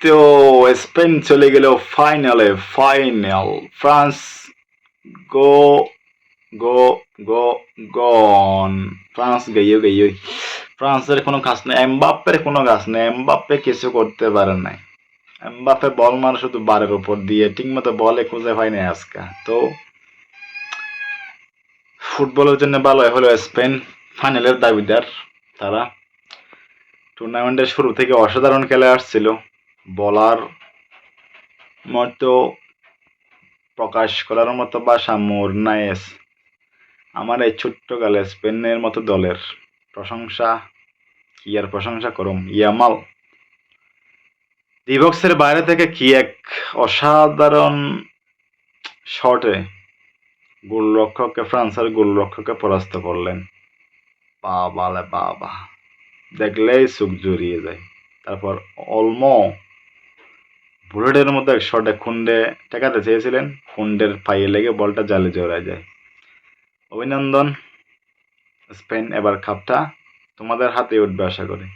তো স্পেন চলে গেল ফাইনালে final France go go go gone France গেইও গেইও ফ্রান্সের কোনো কাজ নেই এমবাপ্পের কোনো কাজ নেই এমবাপ্পে কিছু করতে পারে নাই। এমবাপ্পে বল মারে শুধু বারের উপর দিয়ে, ঠিকমতো বলে খুঁজে পায় নাই আজকে। তো, ফুটবলের জন্য ভালো হলো স্পেন ফাইনালের দাবিদার তারা। টুর্নামেন্টের শুরু থেকে অসাধারণ খেলে আসছিল। বলার মতো প্রকাশ করার মতো বা মোর নাই। এস। আমার এই ছোট্ট কালে স্পেনের মতো দলের প্রশংসা কি আর প্রশংসা করুম? ইয়ামাল। ডিবক্সের বাইরে থেকে কি এক অসাধারণ শটে গোলরক্ষককে, ফ্রান্সের গোলরক্ষককে পরাস্ত করলেন। বাবা বাবা। দেখলেই চোখ জড়িয়ে যায়। তারপর অলমো বুলেটের মধ্যে এক শটে খুন্ডে ঠেকাতে চেয়েছিলেন। খুন্ডের পায়ে লেগে বলটা জালে জড়ায় যায়। অভিনন্দন, স্পেন এবার কাপটা তোমাদের হাতে উঠবে আশা করি।